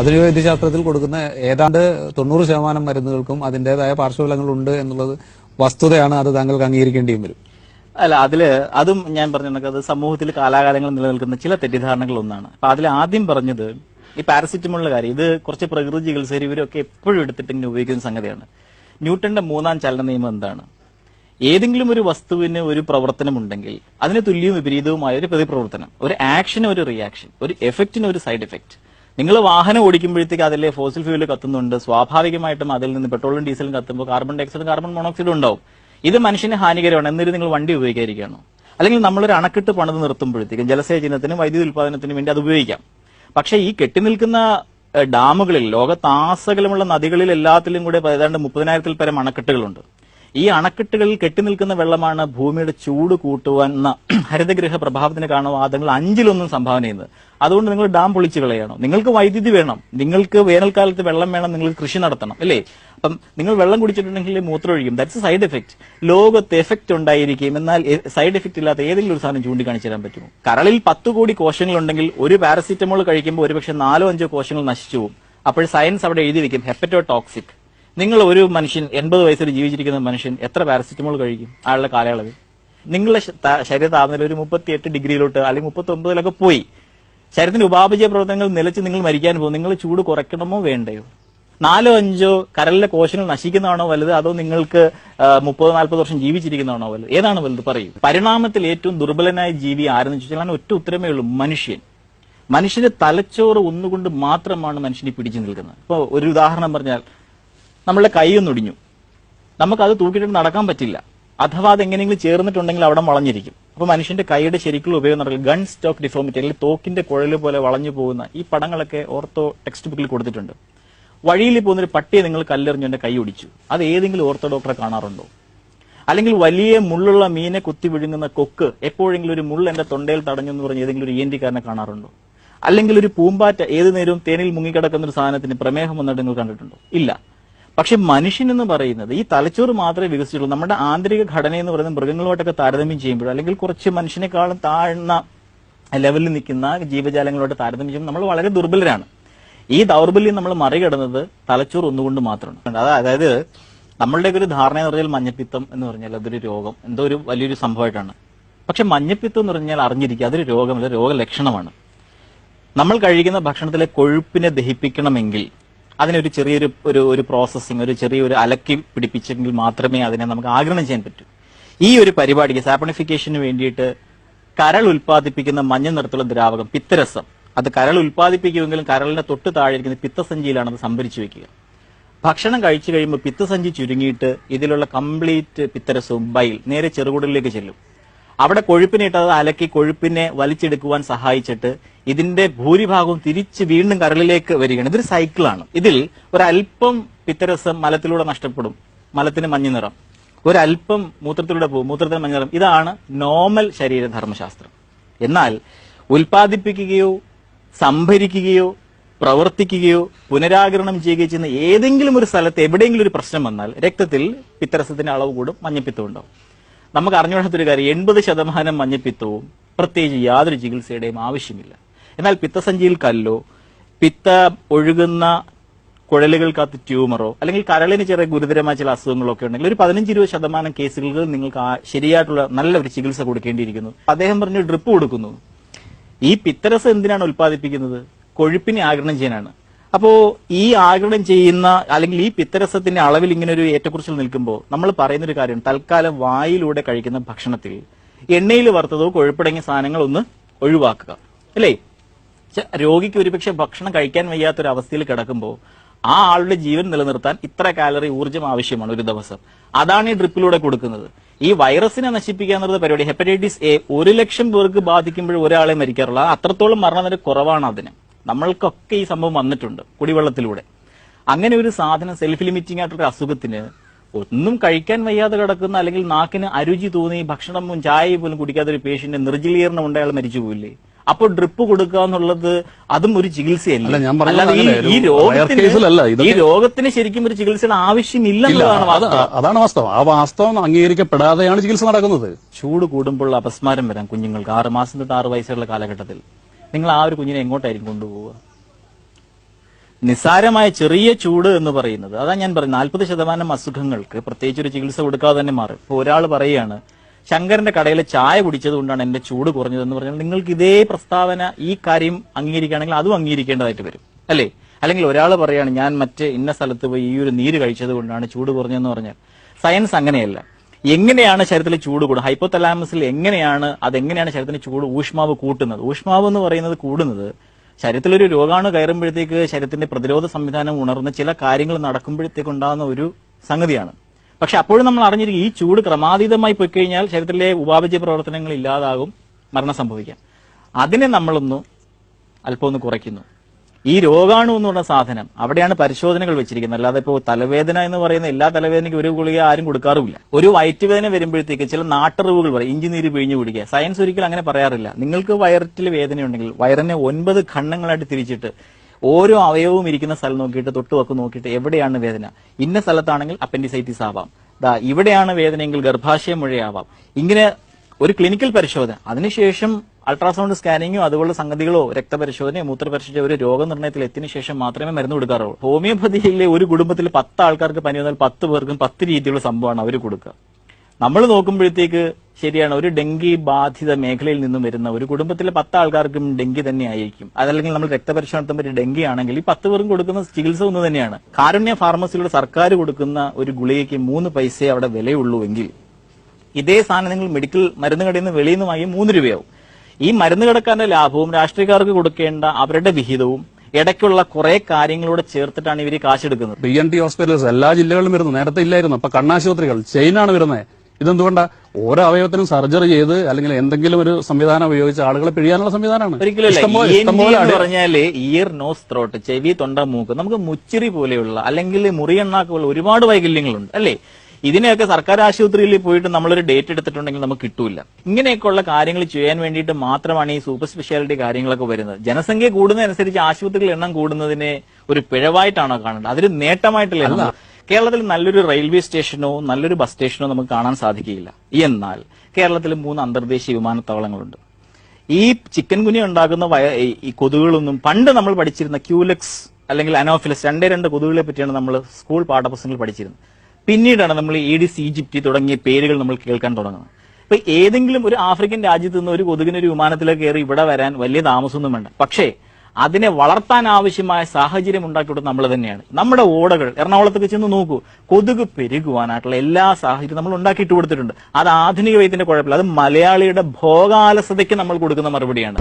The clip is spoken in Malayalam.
ആധുനിക വൈദ്യശാസ്ത്രത്തിൽ കൊടുക്കുന്ന ഏതാണ്ട് തൊണ്ണൂറ് ശതമാനം മരുന്നുകൾക്കും അതിന്റേതായ പാർശ്വഫലങ്ങളുണ്ട് എന്നുള്ളത് വസ്തുതയാണ് അത് താങ്കൾക്ക് അംഗീകരിക്കേണ്ടിയും വരും. അല്ല അതിൽ അതും ഞാൻ പറഞ്ഞു അത് സമൂഹത്തിൽ കാലാകാലങ്ങൾ നിലനിൽക്കുന്ന ചില തെറ്റിദ്ധാരണകൾ ഒന്നാണ്. അപ്പൊ അതിൽ ആദ്യം പറഞ്ഞത് ഈ പാരസിറ്റമോളിന്റെ കാര്യം. ഇത് കുറച്ച് പ്രകൃതി ചികിത്സകർ ഇവരൊക്കെ എപ്പോഴും എടുത്തിട്ട് ഇങ്ങനെ ഉപയോഗിക്കുന്ന സംഗതിയാണ്. ന്യൂട്ടന്റെ മൂന്നാം ചലന നിയമം എന്താണ്? ഏതെങ്കിലും ഒരു വസ്തുവിന് ഒരു പ്രവർത്തനം ഉണ്ടെങ്കിൽ അതിന് തുല്യവും വിപരീതവുമായ ഒരു പ്രതിപ്രവർത്തനം ഒരു ആക്ഷന് ഒരു റിയാക്ഷൻ ഒരു എഫക്റ്റിന് ഒരു സൈഡ് എഫക്റ്റ് നിങ്ങൾ വാഹനം ഓടിക്കുമ്പോഴത്തേക്ക് അതിലെ ഫോസിൽ ഫ്യൂൽ കത്തുന്നുണ്ട്. സ്വാഭാവികമായിട്ടും അതിൽ നിന്ന് പെട്രോളും ഡീസലും കത്തുമ്പോൾ കാർബൺ ഡയോക്സൈഡും കാർബൺ മോണോക്സൈഡും ഉണ്ടാവും. ഇത് മനുഷ്യന് ഹാനികരമാണ്. എന്നിട്ട് നിങ്ങൾ വണ്ടി ഉപയോഗിക്കാതിരിക്കുകയാണോ? അല്ലെങ്കിൽ നമ്മളൊരു അണക്കെട്ട് പണിത് നിർത്തുമ്പോഴത്തേക്കും ജലസേചനത്തിനും വൈദ്യുതി ഉൽപ്പാദനത്തിനും വേണ്ടി അത് ഉപയോഗിക്കാം. പക്ഷേ ഈ കെട്ടി നിൽക്കുന്ന ഡാമുകളിൽ ലോകത്താസകലമുള്ള നദികളിൽ എല്ലാത്തിലും കൂടെ ഏതാണ്ട് മുപ്പതിനായിരത്തിൽ പരം അണക്കെട്ടുകളുണ്ട്. ഈ അണക്കെട്ടുകളിൽ കെട്ടിനിൽക്കുന്ന വെള്ളമാണ് ഭൂമിയുടെ ചൂട് കൂട്ടുവാൻ ഹരിതഗൃഹ പ്രഭാവത്തിന് കാണുന്ന വാദങ്ങൾ അഞ്ചിലൊന്നും സംഭാവന ചെയ്യുന്നത്. അതുകൊണ്ട് നിങ്ങൾ ഡാം പൊളിച്ചു കളയണം. നിങ്ങൾക്ക് വൈദ്യുതി വേണം. നിങ്ങൾക്ക് വേനൽക്കാലത്ത് വെള്ളം വേണം. നിങ്ങൾ കൃഷി നടത്തണം. അല്ലേ? അപ്പം നിങ്ങൾ വെള്ളം കുടിച്ചിട്ടുണ്ടെങ്കിൽ മൂത്രം ഒഴിക്കും. ദാറ്റ്സ് സൈഡ് എഫക്ട് ലോകത്ത് എഫക്ട് ഉണ്ടായിരിക്കും. എന്നാൽ സൈഡ് എഫക്ട് ഇല്ലാത്ത ഏതെങ്കിലും ഒരു സാധനം ചൂണ്ടിക്കാണിച്ചു തരാൻ പറ്റുമോ? കരളിൽ പത്ത് കോടി കോശങ്ങൾ ഉണ്ടെങ്കിൽ ഒരു പാരസിറ്റമോൾ കഴിക്കുമ്പോൾ ഒരുപക്ഷെ നാലോ അഞ്ചോ കോശങ്ങൾ നശിച്ചു പോകും. അപ്പോൾ സയൻസ് അവിടെ എഴുതി വെക്കും ഹെപ്പറ്റോ ടോക്സിക് നിങ്ങൾ ഒരു മനുഷ്യൻ എൺപത് വയസ്സിൽ ജീവിച്ചിരിക്കുന്ന മനുഷ്യൻ എത്ര പാരസിറ്റമോൾ കഴിക്കും ആളുടെ കാലയളവിൽ? നിങ്ങളുടെ ശരീര താപനില ഒരു മുപ്പത്തിയെട്ട് ഡിഗ്രിയിലോട്ട് അല്ലെങ്കിൽ മുപ്പത്തി ഒമ്പതിലൊക്കെ പോയി. ശരീരത്തിന്റെ ഉപാപചയ പ്രവർത്തനങ്ങൾ നിലച്ച് നിങ്ങൾ മരിക്കാൻ പോകും. നിങ്ങൾ ചൂട് കുറയ്ക്കണമോ വേണ്ടയോ? നാലോ അഞ്ചോ കരലിലെ കോശങ്ങൾ നശിക്കുന്നതാണോ വലുത്? അതോ നിങ്ങൾക്ക് മുപ്പത് നാൽപ്പത് വർഷം ജീവിച്ചിരിക്കുന്നതാണോ വലുത്? ഏതാണ് വലുത് പറയൂ. പരിണാമത്തിൽ ഏറ്റവും ദുർബലനായ ജീവി ആരെന്ന് ചോദിച്ചാൽ ഒറ്റ ഉത്തരമേ ഉള്ളൂ മനുഷ്യൻ. മനുഷ്യന്റെ തലച്ചോറ് ഒന്നുകൊണ്ട് മാത്രമാണ് മനുഷ്യനെ പിടിച്ചു നിൽക്കുന്നത്. ഇപ്പോൾ ഒരു ഉദാഹരണം പറഞ്ഞാൽ നമ്മളുടെ കൈ ഒന്നൊടിഞ്ഞു നമുക്കത് തൂക്കിയിട്ട് നടക്കാൻ പറ്റില്ല. അഥവാ അത് എങ്ങനെയെങ്കിലും ചേർന്നിട്ടുണ്ടെങ്കിൽ അവിടെ വളഞ്ഞിരിക്കും. അപ്പൊ മനുഷ്യന്റെ കൈയുടെ ശരിക്കുള്ള ഉപയോഗം നടക്കില്ല ഗൺ സ്റ്റോക്ക് ഡിഫോമിറ്റി അല്ലെങ്കിൽ തോക്കിന്റെ കുഴൽ പോലെ വളഞ്ഞു പോകുന്ന ഈ പടങ്ങളൊക്കെ ഓർത്തോ ടെക്സ്റ്റ് ബുക്കിൽ കൊടുത്തിട്ടുണ്ട്. വഴിയിൽ പോകുന്ന ഒരു പട്ടിയെ നിങ്ങൾ കല്ലെറിഞ്ഞു എന്റെ കൈ ഒടിച്ചു. അത് ഏതെങ്കിലും ഓർത്തോ ഡോക്ടറെ കാണാറുണ്ടോ? അല്ലെങ്കിൽ വലിയ മുള്ളുള്ള മീനെ കുത്തി വിഴുങ്ങുന്ന കൊക്ക് എപ്പോഴെങ്കിലും ഒരു മുള്ള എന്റെ തൊണ്ടയിൽ തടഞ്ഞു എന്ന് പറഞ്ഞ് ഏതെങ്കിലും ഒരു ഏന്തിക്കാരനെ കാണാറുണ്ടോ? അല്ലെങ്കിൽ ഒരു പൂമ്പാറ്റ ഏത് നേരവും തേനിൽ മുങ്ങിക്കിടക്കുന്ന ഒരു സാധനത്തിന് പ്രമേഹം വന്നിട്ട് നിങ്ങൾ കണ്ടിട്ടുണ്ടോ? ഇല്ല. പക്ഷെ മനുഷ്യൻ എന്ന് പറയുന്നത് ഈ തലച്ചോറ് മാത്രമേ വികസിച്ചുള്ളൂ നമ്മുടെ ആന്തരിക ഘടന എന്ന് പറയുന്നത് മൃഗങ്ങളുമായിട്ടൊക്കെ താരതമ്യം ചെയ്യുമ്പോൾ അല്ലെങ്കിൽ കുറച്ച് മനുഷ്യനേക്കാളും താഴ്ന്ന ലെവലിൽ നിൽക്കുന്ന ജീവജാലങ്ങളോട് താരതമ്യം ചെയ്യുമ്പോൾ നമ്മൾ വളരെ ദുർബലരാണ്. ഈ ദൗർബല്യം നമ്മൾ മറികടന്നത് തലച്ചോറ് ഒന്നുകൊണ്ട് മാത്രമാണ്. അത് അതായത് നമ്മളുടെ ഒരു ധാരണ എന്ന് പറഞ്ഞാൽ മഞ്ഞപ്പിത്തം എന്ന് പറഞ്ഞാൽ അതൊരു രോഗം. എന്തോ ഒരു വലിയൊരു സംഭവമായിട്ടാണ്. പക്ഷെ മഞ്ഞപ്പിത്തം എന്ന് പറഞ്ഞാൽ അറിഞ്ഞിരിക്കുക അതൊരു രോഗമല്ല രോഗലക്ഷണമാണ്. നമ്മൾ കഴിക്കുന്ന ഭക്ഷണത്തിലെ കൊഴുപ്പിനെ ദഹിപ്പിക്കണമെങ്കിൽ അതിനൊരു ചെറിയൊരു ഒരു ഒരു പ്രോസസ്സിങ് ഒരു ചെറിയൊരു അലക്കി പിടിപ്പിച്ചെങ്കിൽ മാത്രമേ അതിനെ നമുക്ക് ആഗിരണം ചെയ്യാൻ പറ്റൂ. ഈ ഒരു പരിപാടിക്ക് സാപ്പണിഫിക്കേഷന് വേണ്ടിയിട്ട് കരൾ ഉൽപ്പാദിപ്പിക്കുന്ന മഞ്ഞ നിറത്തുള്ള ദ്രാവകം പിത്തരസം. അത് കരൾ ഉൽപ്പാദിപ്പിക്കുമെങ്കിലും കരളിന്റെ തൊട്ട് താഴെ പിത്തസഞ്ചിയിലാണ് അത് സംഭരിച്ചു വെക്കുക. ഭക്ഷണം കഴിച്ചു കഴിയുമ്പോൾ പിത്തസഞ്ചി ചുരുങ്ങിയിട്ട് ഇതിലുള്ള കംപ്ലീറ്റ് പിത്തരസവും ബൈൽ നേരെ ചെറുകുടലിലേക്ക് ചെല്ലും. അവിടെ കൊഴുപ്പിനെ ഇട്ട് അലക്കി കൊഴുപ്പിനെ വലിച്ചെടുക്കുവാൻ സഹായിച്ചിട്ട് ഇതിന്റെ ഭൂരിഭാഗവും തിരിച്ച് വീണ്ടും കരളിലേക്ക് വരികയാണ്. ഇതൊരു സൈക്കിളാണ്. ഇതിൽ ഒരല്പം പിത്തരസം മലത്തിലൂടെ നഷ്ടപ്പെടും. മലത്തിന് മഞ്ഞ നിറം. ഒരല്പം മൂത്രത്തിലൂടെ പോകും. മൂത്രത്തിന് മഞ്ഞ നിറം. ഇതാണ് നോർമൽ ശരീരധർമ്മശാസ്ത്രം. എന്നാൽ ഉൽപ്പാദിപ്പിക്കുകയോ സംഭരിക്കുകയോ പ്രവർത്തിക്കുകയോ പുനരാകരണം ചെയ്യുകയോ ചെയ്യുന്ന ഏതെങ്കിലും ഒരു സ്ഥലത്ത് എവിടെയെങ്കിലും ഒരു പ്രശ്നം വന്നാൽ രക്തത്തിൽ പിത്തരസത്തിന്റെ അളവ് കൂടും മഞ്ഞപ്പിത്തം ഉണ്ടാവും. നമുക്ക് അറിഞ്ഞുകൂടാത്തൊരു കാര്യം എൺപത് ശതമാനം മഞ്ഞപ്പിത്തവും പ്രത്യേകിച്ച് യാതൊരു ചികിത്സയുടെയും ആവശ്യമില്ല. എന്നാൽ പിത്തസഞ്ചിയിൽ കല്ലോ പിത്ത ഒഴുകുന്ന കുഴലുകൾക്കകത്ത് ട്യൂമറോ അല്ലെങ്കിൽ കരളിന് ചെറിയ ഗുരുതരമായ ചില അസുഖങ്ങളോ ഒക്കെ ഉണ്ടെങ്കിൽ ഒരു പതിനഞ്ച് ഇരുപത് ശതമാനം കേസുകളിൽ നിങ്ങൾക്ക് ശരിയായിട്ടുള്ള നല്ല ഒരു ചികിത്സ കൊടുക്കേണ്ടിയിരിക്കുന്നു. അദ്ദേഹം പറഞ്ഞു ഡ്രിപ്പ് കൊടുക്കുന്നു. ഈ പിത്തരസം എന്തിനാണ് ഉൽപ്പാദിപ്പിക്കുന്നത്? കൊഴുപ്പിനെ ആഗിരണം ചെയ്യാനാണ്. അപ്പോ ഈ ആഗിരണം ചെയ്യുന്ന അല്ലെങ്കിൽ ഈ പിത്തരസത്തിന്റെ അളവിൽ ഇങ്ങനെ ഒരു ഏറ്റക്കുറിച്ചിൽ നിൽക്കുമ്പോൾ നമ്മൾ പറയുന്ന ഒരു കാര്യം തൽക്കാലം വായിലൂടെ കഴിക്കുന്ന ഭക്ഷണത്തിൽ എണ്ണയിൽ വറുത്തതോ കൊഴുപ്പടങ്ങിയ സാധനങ്ങൾ ഒന്ന് ഒഴിവാക്കുക. അല്ലേ? രോഗിക്ക് ഒരുപക്ഷെ ഭക്ഷണം കഴിക്കാൻ വയ്യാത്തൊരു അവസ്ഥയിൽ കിടക്കുമ്പോൾ ആ ആളുടെ ജീവൻ നിലനിർത്താൻ ഇത്ര കാലറി ഊർജം ആവശ്യമാണ് ഒരു ദിവസം. അതാണ് ഈ ഡ്രിപ്പിലൂടെ കൊടുക്കുന്നത്. ഈ വൈറസിനെ നശിപ്പിക്കുക എന്നുള്ളത് പരിപാടി. ഹെപ്പറ്റൈറ്റിസ് എ ഒരു ലക്ഷം പേർക്ക് ബാധിക്കുമ്പോൾ ഒരാളെ മരിക്കാറുള്ള അത് അത്രത്തോളം മരണനിര കുറവാണ് അതിന്. നമ്മൾക്കൊക്കെ ഈ സംഭവം വന്നിട്ടുണ്ട് കുടിവെള്ളത്തിലൂടെ. അങ്ങനെ ഒരു സാധനം സെൽഫ് ലിമിറ്റിംഗ് ആയിട്ടുള്ള അസുഖത്തിന് ഒന്നും കഴിക്കാൻ വയ്യാതെ കിടക്കുന്ന അല്ലെങ്കിൽ നാക്കിന് അരുചി തോന്നി ഭക്ഷണം ചായ പോലും കുടിക്കാത്ത ഒരു പേഷ്യന്റ് നിർജലീകരണം ഉണ്ടായാൽ മരിച്ചു പോയില്ലേ അപ്പോൾ ഡ്രിപ്പ് കൊടുക്കുക എന്നുള്ളത് അതും ഒരു ചികിത്സയല്ല? അല്ലാതെ ഈ- രോഗത്തിന് ഈ രോഗത്തിന് ശരിക്കും ഒരു ചികിത്സയുടെ ആവശ്യമില്ല എന്നുള്ളതാണ് അത് അതാണ് വാസ്തവം. ആ വാസ്തവം അംഗീകരിക്കപ്പെടാതെയാണ് ചികിത്സ നടക്കുന്നത്. ചൂട് കൂടുമ്പോൾ അപസ്മാരം വരാം കുഞ്ഞുങ്ങൾക്ക്. ആറ് മാസം തൊട്ട് ആറ് വയസ്സുള്ള കാലഘട്ടത്തിൽ. നിങ്ങൾ ആ ഒരു കുഞ്ഞിനെ എങ്ങോട്ടായിരിക്കും കൊണ്ടുപോവുക? നിസ്സാരമായ ചെറിയ ചൂട് എന്ന് പറയുന്നത് അതാ ഞാൻ പറയുന്നത് നാൽപ്പത് ശതമാനം അസുഖങ്ങൾക്ക് പ്രത്യേകിച്ച് ഒരു ചികിത്സ കൊടുക്കാതെ തന്നെ മാറും. ഇപ്പോൾ ഒരാൾ പറയുകയാണ് ശങ്കരന്റെ കടയിൽ ചായ കുടിച്ചത് കൊണ്ടാണ് എന്റെ ചൂട് കുറഞ്ഞതെന്ന് പറഞ്ഞാൽ നിങ്ങൾക്ക് ഇതേ പ്രസ്താവന ഈ കാര്യം അംഗീകരിക്കുകയാണെങ്കിൽ അതും അംഗീകരിക്കേണ്ടതായിട്ട് വരും. അല്ലേ? അല്ലെങ്കിൽ ഒരാൾ പറയാണ് ഞാൻ മറ്റേ ഇന്ന സ്ഥലത്ത് പോയി ഈ ഒരു നീര് കഴിച്ചത് കൊണ്ടാണ് ചൂട് കുറഞ്ഞതെന്ന് പറഞ്ഞാൽ. സയൻസ് അങ്ങനെയല്ല. എങ്ങനെയാണ് ശരീരത്തിൽ ചൂട് കൂടുന്നത് ഹൈപ്പോതലാമസിൽ എങ്ങനെയാണ് അതെങ്ങനെയാണ് ശരീരത്തിന് ചൂട് ഊഷ്മാവ് കൂട്ടുന്നത്? ഊഷ്മാവ് എന്ന് പറയുന്നത് കൂടുന്നത് ശരീരത്തിലൊരു രോഗാണു കയറുമ്പോഴത്തേക്ക് ശരീരത്തിന്റെ പ്രതിരോധ സംവിധാനം ഉണർന്ന് ചില കാര്യങ്ങൾ നടക്കുമ്പോഴത്തേക്ക് ഉണ്ടാകുന്ന ഒരു സംഗതിയാണ്. പക്ഷെ അപ്പോഴും നമ്മൾ അറിഞ്ഞിരിക്കും ഈ ചൂട് ക്രമാതീതമായി പോയി കഴിഞ്ഞാൽ ശരീരത്തിലെ ഉപാപചയ പ്രവർത്തനങ്ങൾ ഇല്ലാതാകും മരണം സംഭവിക്കാം. അതിനെ നമ്മളൊന്ന് അല്പം ഒന്ന് കുറയ്ക്കുന്നു. ഈ രോഗാണു എന്ന് പറഞ്ഞ സാധനം അവിടെയാണ് പരിശോധനകൾ വെച്ചിരിക്കുന്നത്. അല്ലാതെ ഇപ്പോൾ തലവേദന എന്ന് പറയുന്ന എല്ലാ തലവേദനയ്ക്കും ഒരു ഗുളിക ആരും കൊടുക്കാറുമില്ല. ഒരു വയറ്റുവേദന വരുമ്പോഴത്തേക്ക് ചില നാട്ടറിവുകൾ പറയും. ഇഞ്ചി നീര് പിഴിഞ്ഞു കുടിക്കുക. സയൻസ് ഒരിക്കലും അങ്ങനെ പറയാറില്ല. നിങ്ങൾക്ക് വയറ്റിൽ വേദനയുണ്ടെങ്കിൽ വയറിനെ ഒൻപത് ഖണ്ഡങ്ങളായിട്ട് തിരിച്ചിട്ട് ഓരോ അവയവവും ഇരിക്കുന്ന സ്ഥലം നോക്കിയിട്ട് തൊട്ടുവക്ക് നോക്കിയിട്ട് എവിടെയാണ് വേദന? ഇന്ന സ്ഥലത്താണെങ്കിൽ അപ്പൻഡിസൈറ്റിസ് ആവാം. ദാ ഇവിടെയാണ് വേദനയെങ്കിൽ ഗർഭാശയ മുഴയാവാം. ഇങ്ങനെ ഒരു ക്ലിനിക്കൽ പരിശോധന. അതിനുശേഷം അൾട്രാസൗണ്ട് സ്കാനിങ്ങോ അതുപോലുള്ള സംഗതികളോ രക്തപരിശോധനയോ മൂത്രപരിശോധന ഒരു രോഗനിർണയത്തിൽ എത്തിയതിനു ശേഷം മാത്രമേ മരുന്ന് കൊടുക്കാറുള്ളൂ. ഹോമിയോപ്പതിയിലെ ഒരു കുടുംബത്തിൽ പത്ത് ആൾക്കാർക്ക് പനി വന്നാൽ പത്ത് പേർക്കും പത്ത് രീതിയിലുള്ള സംഭവമാണ് അവർ കൊടുക്കുക. നമ്മൾ നോക്കുമ്പോഴത്തേക്ക് ശരിയാണ് ഒരു ഡെങ്കി ബാധിത മേഖലയിൽ നിന്നും വരുന്ന ഒരു കുടുംബത്തിലെ പത്ത് ആൾക്കാർക്കും ഡെങ്കി തന്നെ ആയിരിക്കും. അതല്ലെങ്കിൽ നമ്മൾ രക്തപരിശോധന നടത്തുമ്പോൾ ഡെങ്കി ആണെങ്കിൽ ഈ പത്ത് പേർക്കും കൊടുക്കുന്ന ചികിത്സ ഒന്ന് തന്നെയാണ്. കാരുണ്യ ഫാർമസിയിലൂടെ സർക്കാർ കൊടുക്കുന്ന ഒരു ഗുളികയ്ക്ക് മൂന്ന് പൈസയെ അവിടെ വിലയുള്ളൂ എങ്കിൽ ഇതേ സാധനം നിങ്ങൾ മെഡിക്കൽ മരുന്ന് കടയിൽ നിന്ന് വെളിയിൽ നിന്ന് വാങ്ങി മൂന്ന് രൂപയാവും. ഈ മരുന്ന് കടക്കാരന്റെ ലാഭവും രാഷ്ട്രീയക്കാർക്ക് കൊടുക്കേണ്ട അവരുടെ വിഹിതവും ഇടയ്ക്കുള്ള കുറെ കാര്യങ്ങളോട് ചേർത്തിട്ടാണ് ഇവർ കാശെടുക്കുന്നത്. ബി എൻ ടി ഹോസ്പിറ്റൽസ് എല്ലാ ജില്ലകളിലും വരുന്നു. നേരത്തെ ഇല്ലായിരുന്നു. അപ്പൊ കണ്ണാശുപത്രികൾ ചെയിനാണ് വരുന്നത് ഇതെന്തുകൊണ്ടാ? ഓരോ അവയവത്തിനും സർജറി ചെയ്ത് അല്ലെങ്കിൽ എന്തെങ്കിലും ഒരു സംവിധാനം ഉപയോഗിച്ച് ആളുകളെ പിഴിയാനുള്ള സംവിധാനമാണ്. ഒരിക്കലും അടി- പറഞ്ഞാൽ ഇയർ നോസ് ത്രോട്ട് ചെവി തൊണ്ട മൂക്ക് നമുക്ക് മുച്ചിരി പോലെയുള്ള അല്ലെങ്കിൽ മുറിയെണ്ണാക്കുള്ള ഒരുപാട് വൈകല്യങ്ങളുണ്ട്. അല്ലേ? ഇതിനെയൊക്കെ സർക്കാർ ആശുപത്രിയിൽ പോയിട്ട് നമ്മളൊരു ഡേറ്റ് എടുത്തിട്ടുണ്ടെങ്കിൽ നമുക്ക് കിട്ടൂല ഇങ്ങനെയൊക്കെയുള്ള കാര്യങ്ങൾ ചെയ്യാൻ വേണ്ടിയിട്ട് മാത്രമാണ് ഈ സൂപ്പർ സ്പെഷ്യാലിറ്റി കാര്യങ്ങളൊക്കെ വരുന്നത്. ജനസംഖ്യ കൂടുന്നതനുസരിച്ച് ആശുപത്രികൾ എണ്ണം കൂടുന്നതിനെ ഒരു പിഴവായിട്ടാണോ കാണേണ്ടത് അതൊരു നേട്ടമായിട്ടല്ലേ കേരളത്തിൽ നല്ലൊരു റെയിൽവേ സ്റ്റേഷനോ നല്ലൊരു ബസ് സ്റ്റേഷനോ നമുക്ക് കാണാൻ സാധിക്കുകയില്ല. എന്നാൽ കേരളത്തിൽ മൂന്ന് അന്തർദേശീയ വിമാനത്താവളങ്ങളുണ്ട്. ഈ ചിക്കൻ കുഞ്ഞി ഉണ്ടാക്കുന്ന ഈ- ഈ കൊതുകുകളൊന്നും പണ്ട് നമ്മൾ പഠിച്ചിരുന്ന ക്യൂലെക്സ് അല്ലെങ്കിൽ അനോഫിലസ് രണ്ടേ രണ്ട് കൊതുകുകളെ പറ്റിയാണ് നമ്മൾ സ്കൂൾ പാഠപുസ്തകങ്ങൾ പഠിച്ചിരുന്നത്. പിന്നീടാണ് നമ്മൾ ഈഡിസ് ഈജിപ്തി തുടങ്ങിയ പേരുകൾ നമ്മൾ കേൾക്കാൻ തുടങ്ങുന്നത്. ഇപ്പൊ ഏതെങ്കിലും ഒരു ആഫ്രിക്കൻ രാജ്യത്ത് നിന്ന് ഒരു കൊതുകിന് ഒരു വിമാനത്തിലേക്ക് കയറി ഇവിടെ വരാൻ വലിയ താമസമൊന്നും വേണ്ട. പക്ഷേ അതിനെ വളർത്താൻ ആവശ്യമായ സാഹചര്യം ഉണ്ടാക്കിയിട്ട് നമ്മൾ തന്നെയാണ്. നമ്മുടെ ഓടകൾ എറണാകുളത്തൊക്കെ ചെന്ന് നോക്കൂ കൊതുക് പെരുകുവാനായിട്ടുള്ള എല്ലാ സാഹചര്യവും നമ്മൾ ഉണ്ടാക്കിയിട്ട് കൊടുത്തിട്ടുണ്ട്. അത് ആധുനിക വൈദ്യത്തിന്റെ കുഴപ്പമില്ല. അത് മലയാളിയുടെ ഭോഗാലസതയ്ക്ക് നമ്മൾ കൊടുക്കുന്ന മറുപടിയാണ്.